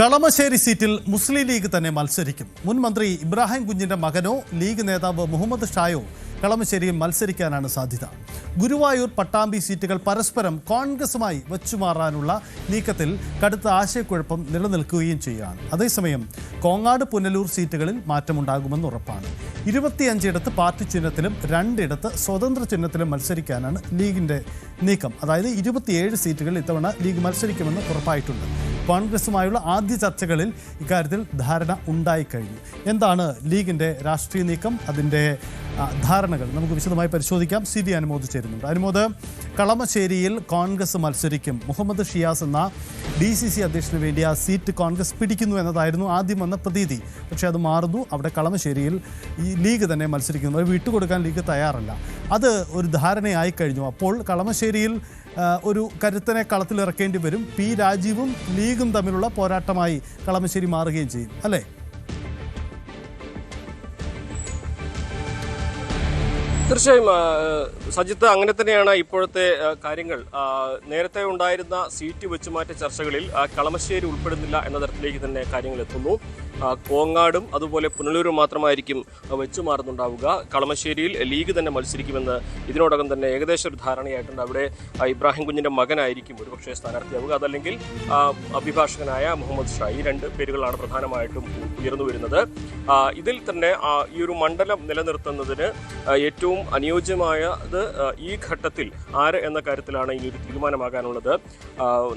കളമശ്ശേരി സീറ്റിൽ മുസ്ലിം ലീഗ് തന്നെ മത്സരിക്കും. മുൻ മന്ത്രി ഇബ്രാഹിം കുഞ്ഞിന്റെ മകനോ ലീഗ് നേതാവ് മുഹമ്മദ് ഷായോ കളമശ്ശേരിയിൽ മത്സരിക്കാനാണ് സാധ്യത. ഗുരുവായൂർ പട്ടാമ്പി സീറ്റുകൾ പരസ്പരം കോൺഗ്രസുമായി വച്ചുമാറാനുള്ള നീക്കത്തിൽ കടുത്ത ആശയക്കുഴപ്പം നിലനിൽക്കുകയും ചെയ്യുകയാണ് അതേസമയം കോങ്ങാട് പുനലൂർ സീറ്റുകളിൽ മാറ്റമുണ്ടാകുമെന്ന് ഉറപ്പാണ്. ഇരുപത്തിയഞ്ചിടത്ത് പാർട്ടി ചിഹ്നത്തിലും രണ്ടിടത്ത് സ്വതന്ത്ര ചിഹ്നത്തിലും മത്സരിക്കാനാണ് ലീഗിന്റെ നീക്കം. അതായത് ഇരുപത്തിയേഴ് സീറ്റുകളിൽ ഇത്തവണ ലീഗ് മത്സരിക്കുമെന്ന് ഉറപ്പായിട്ടുണ്ട്. കോൺഗ്രസുമായുള്ള ആദ്യ ചർച്ചകളിൽ ഇക്കാര്യത്തിൽ ധാരണ ഉണ്ടായിക്കഴിഞ്ഞു. എന്താണ് ലീഗിന്റെ രാഷ്ട്രീയ നീക്കം? അതിന്റെ ധാരണകൾ നമുക്ക് വിശദമായി പരിശോധിക്കാം. സി വി അനുമോദ് ചേരുന്നുണ്ട്. അനുമോദ് കളമശ്ശേരിയിൽ കോൺഗ്രസ് മത്സരിക്കും. മുഹമ്മദ് ഷിയാസ് എന്ന ഡി സി സി അധ്യക്ഷന് വേണ്ടി ആ സീറ്റ് കോൺഗ്രസ് പിടിക്കുന്നു എന്നതായിരുന്നു ആദ്യം വന്ന പ്രതീതി. പക്ഷേ അത് മാറുന്നു. അവിടെ കളമശ്ശേരിയിൽ ഈ ലീഗ് തന്നെ മത്സരിക്കുന്നു. അത് വിട്ടുകൊടുക്കാൻ ലീഗ് തയ്യാറല്ല. അത് ഒരു ധാരണയായി കഴിഞ്ഞു. അപ്പോൾ കളമശ്ശേരിയിൽ ഒരു കരുത്തനെ കളത്തിലിറക്കേണ്ടി വരും. പി രാജീവും ലീഗും തമ്മിലുള്ള പോരാട്ടമായി കളമശ്ശേരി മാറുകയും ചെയ്യും. അല്ലേ? തീർച്ചയായും സജിത്ത് അങ്ങനെ തന്നെയാണ് ഇപ്പോഴത്തെ കാര്യങ്ങൾ. നേരത്തെ ഉണ്ടായിരുന്ന സീറ്റ് വെച്ചുമാറ്റ ചർച്ചകളിൽ കളമശ്ശേരി ഉൾപ്പെടുന്നില്ല എന്ന തരത്തിലേക്ക് തന്നെ കാര്യങ്ങൾ എത്തുന്നു. കോങ്ങാടും അതുപോലെ പുനലൂരും മാത്രമായിരിക്കും വെച്ചു മാറുന്നുണ്ടാവുക കളമശ്ശേരിയിൽ ലീഗ് തന്നെ മത്സരിക്കുമെന്ന് ഇതിനോടകം തന്നെ ഏകദേശം ഒരു ധാരണയായിട്ടുണ്ട്. അവിടെ ഇബ്രാഹിം കുഞ്ഞിന്റെ മകനായിരിക്കും ഒരുപക്ഷെ സ്ഥാനാർത്ഥിയാവുക. അതല്ലെങ്കിൽ അഭിഭാഷകനായ മുഹമ്മദ് ഷാ ഈ രണ്ട് പേരുകളാണ് പ്രധാനമായിട്ടും ഉയർന്നു വരുന്നത്. ഇതിൽ തന്നെ ഈ ഒരു മണ്ഡലം നിലനിർത്തുന്നതിന് ഏറ്റവും അനുയോജ്യമായത് ഈ ഘട്ടത്തിൽ ആര് എന്ന കാര്യത്തിലാണ് ഇനി ഒരു തീരുമാനമാകാനുള്ളത്.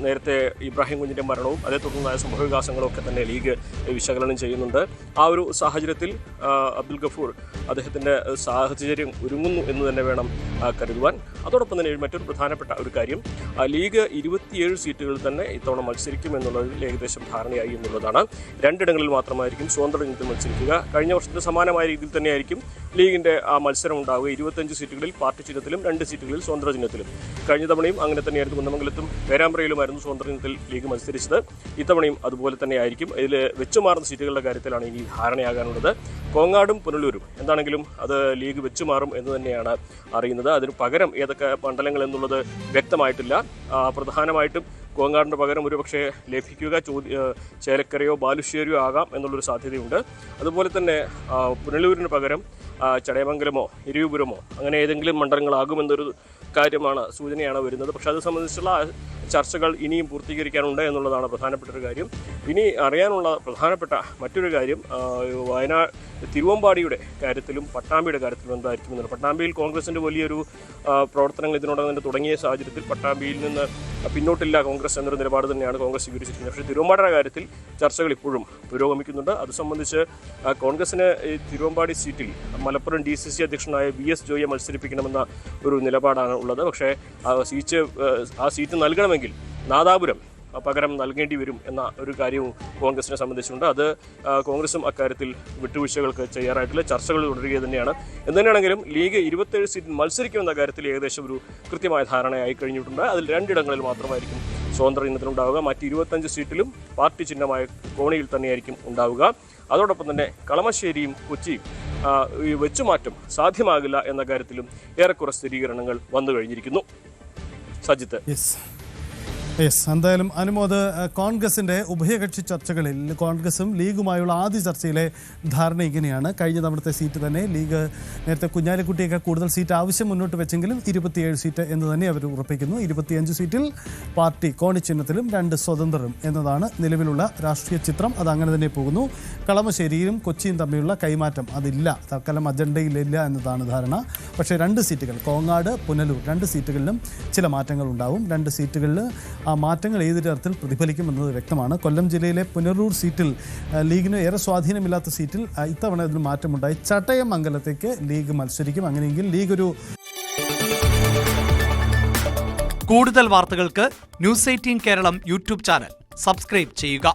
നേരത്തെ ഇബ്രാഹിം കുഞ്ഞിന്റെ മരണവും അതേ തുടർന്നായ സംഭവവികാസങ്ങളും ഒക്കെ തന്നെ ലീഗ് വിശകലനം ചെയ്യുന്നുണ്ട്. ആ ഒരു സാഹചര്യത്തിൽ അബ്ദുൽ ഗഫൂർ അദ്ദേഹത്തിന്റെ സാഹചര്യം ഒരുങ്ങുന്നു എന്ന് തന്നെ വേണം കരുതുവാൻ. അതോടൊപ്പം തന്നെ മറ്റൊരു പ്രധാനപ്പെട്ട ഒരു കാര്യം ലീഗ് ഇരുപത്തിയേഴ് സീറ്റുകളിൽ തന്നെ ഇത്തവണ മത്സരിക്കും എന്നുള്ളതിൽ ഏകദേശം ധാരണയായി എന്നുള്ളതാണ്. രണ്ടിടങ്ങളിൽ മാത്രമായിരിക്കും സ്വതന്ത്ര ഇനത്തിൽ മത്സരിക്കുക. കഴിഞ്ഞ വർഷത്തെ സമാനമായ രീതിയിൽ തന്നെയായിരിക്കും ലീഗിന്റെ ആ മത്സരം ഉണ്ടാവുക. ഇരുപത്തഞ്ച് സീറ്റുകളിൽ പാർട്ടി ചിഹ്നത്തിലും രണ്ട് സീറ്റുകളിൽ സ്വതന്ത്ര ചിഹ്നത്തിലും. കഴിഞ്ഞ തവണയും അങ്ങനെ തന്നെയായിരുന്നു. കുന്നമംഗലത്തും പേരാമ്പ്രയിലുമായിരുന്നു സ്വതന്ത്ര ചിഹ്നത്തിൽ ലീഗ് മത്സരിച്ചത്. ഇത്തവണയും അതുപോലെ തന്നെയായിരിക്കും. ഇതിൽ വെച്ചുമാറുന്ന സീറ്റുകളുടെ കാര്യത്തിലാണ് ഇനി ധാരണയാകാനുള്ളത്. കോങ്ങാടും പുനലൂരും എന്താണെങ്കിലും അത് ലീഗ് വെച്ചു മാറും എന്ന് തന്നെയാണ് അറിയുന്നത്. അതിന് പകരം ഏതൊക്കെ മണ്ഡലങ്ങൾ എന്നുള്ളത് വ്യക്തമായിട്ടില്ല. പ്രധാനമായിട്ടും കോങ്ങാടിന് പകരം ഒരുപക്ഷെ ലഭിക്കുക ചോദ്യ ചേലക്കരയോ ബാലുശ്ശേരിയോ ആകാം എന്നുള്ളൊരു സാധ്യതയുണ്ട്. അതുപോലെ തന്നെ പുനലൂരിന് പകരം ചടയമംഗലമോ ഇരുവിപുരമോ അങ്ങനെ ഏതെങ്കിലും മണ്ഡലങ്ങളാകുമെന്നൊരു കാര്യമാണ് സൂചനയാണ് വരുന്നത്. പക്ഷേ അത് സംബന്ധിച്ചുള്ള ചർച്ചകൾ ഇനിയും പൂർത്തീകരിക്കാനുണ്ട് എന്നുള്ളതാണ് പ്രധാനപ്പെട്ട ഒരു കാര്യം. ഇനി അറിയാനുള്ള പ്രധാനപ്പെട്ട മറ്റൊരു കാര്യം വയനാ വയനാട് തിരുവമ്പാടിയുടെ കാര്യത്തിലും പട്ടാമ്പിയുടെ കാര്യത്തിലും എന്തായിരിക്കും എന്നുള്ളത്. പട്ടാമ്പിയിൽ കോൺഗ്രസിന്റെ വലിയൊരു പ്രവർത്തനങ്ങൾ ഇതിനോടകം തന്നെ തുടങ്ങിയ സാഹചര്യത്തിൽ പട്ടാമ്പിയിൽ നിന്ന് പിന്നോട്ടില്ല കോൺഗ്രസ് എന്നൊരു നിലപാട് തന്നെയാണ് കോൺഗ്രസ് സ്വീകരിച്ചിരിക്കുന്നത്. പക്ഷേ തിരുവമ്പാടിയുടെ കാര്യത്തിൽ ചർച്ചകൾ ഇപ്പോഴും പുരോഗമിക്കുന്നുണ്ട്. അത് സംബന്ധിച്ച് കോൺഗ്രസിന് തിരുവമ്പാടി സീറ്റിൽ മലപ്പുറം ഡി സി സി അധ്യക്ഷനായ വി എസ് ജോയിയെ മത്സരിപ്പിക്കണമെന്ന ഒരു നിലപാടാണ് ഉള്ളത്. പക്ഷേ ആ സീറ്റ് ആ സീറ്റ് നൽകണമെങ്കിൽ നാദാപുരം പകരം നൽകേണ്ടി വരും എന്ന ഒരു കാര്യവും കോൺഗ്രസിനെ സംബന്ധിച്ചുണ്ട് അത് കോൺഗ്രസും അക്കാര്യത്തിൽ വിട്ടുവീഴ്ചകൾക്ക് ചെയ്യാറായിട്ടില്ല ചർച്ചകൾ തുടരുക തന്നെയാണ്. എന്തുതന്നെയാണെങ്കിലും ലീഗ് ഇരുപത്തേഴ് സീറ്റിൽ മത്സരിക്കുമെന്ന കാര്യത്തിൽ ഏകദേശം ഒരു കൃത്യമായ ധാരണയായി കഴിഞ്ഞിട്ടുണ്ട്. അതിൽ രണ്ടിടങ്ങളിൽ മാത്രമായിരിക്കും സ്വതന്ത്ര ഇനത്തിലുണ്ടാവുക മറ്റ് ഇരുപത്തഞ്ച് സീറ്റിലും പാർട്ടി ചിഹ്നമായ കോണിയിൽ തന്നെയായിരിക്കും ഉണ്ടാവുക. അതോടൊപ്പം തന്നെ കളമശ്ശേരിയും കൊച്ചിയും വെച്ചുമാറ്റം സാധ്യമാകില്ല എന്ന കാര്യത്തിലും ഏറെക്കുറെ സ്ഥിരീകരണങ്ങൾ വന്നു കഴിഞ്ഞിരിക്കുന്നു സജിത്ത് യെസ് എന്തായാലും അനുമോദ് കോൺഗ്രസിന്റെ ഉഭയകക്ഷി ചർച്ചകളിൽ കോൺഗ്രസും ലീഗുമായുള്ള ആദ്യ ചർച്ചയിലെ ധാരണ ഇങ്ങനെയാണ്. കഴിഞ്ഞ തവണത്തെ സീറ്റ് തന്നെ ലീഗ് നേരത്തെ കുഞ്ഞാലിക്കുട്ടിയൊക്കെ കൂടുതൽ സീറ്റ് ആവശ്യം മുന്നോട്ട് വെച്ചെങ്കിലും ഇരുപത്തിയേഴ് സീറ്റ് എന്ന് തന്നെ അവർ ഉറപ്പിക്കുന്നു. ഇരുപത്തിയഞ്ച് സീറ്റിൽ പാർട്ടി കോണി ചിഹ്നത്തിലും രണ്ട് സ്വതന്ത്രരും എന്നതാണ് നിലവിലുള്ള രാഷ്ട്രീയ ചിത്രം. അത് അങ്ങനെ തന്നെ പോകുന്നു. കളമശ്ശേരിയും കൊച്ചിയും തമ്മിലുള്ള കൈമാറ്റം അതില്ല. തൽക്കാലം അജണ്ടയിലില്ല എന്നതാണ് ധാരണ. പക്ഷേ രണ്ട് സീറ്റുകൾ കോങ്ങാട് പുനലൂർ രണ്ട് സീറ്റുകളിലും ചില മാറ്റങ്ങൾ ഉണ്ടാവും രണ്ട് സീറ്റുകളിൽ ആ മാറ്റങ്ങൾ ഏത് തരത്തിൽ പ്രതിഫലിക്കുമെന്നത് വ്യക്തമാണ്. കൊല്ലം ജില്ലയിലെ പുനരൂർ സീറ്റിൽ ലീഗിന് ഏറെ സ്വാധീനമില്ലാത്ത സീറ്റിൽ ഇത്തവണ ഇതിന് മാറ്റമുണ്ടായി. ചട്ടയമംഗലത്തേക്ക് ലീഗ് മത്സരിക്കും. അങ്ങനെയെങ്കിൽ ലീഗ് ഒരു കൂടുതൽ വാർത്തകൾക്ക് news eighteen Kerala YouTube channel. Subscribe ചെയ്യുക.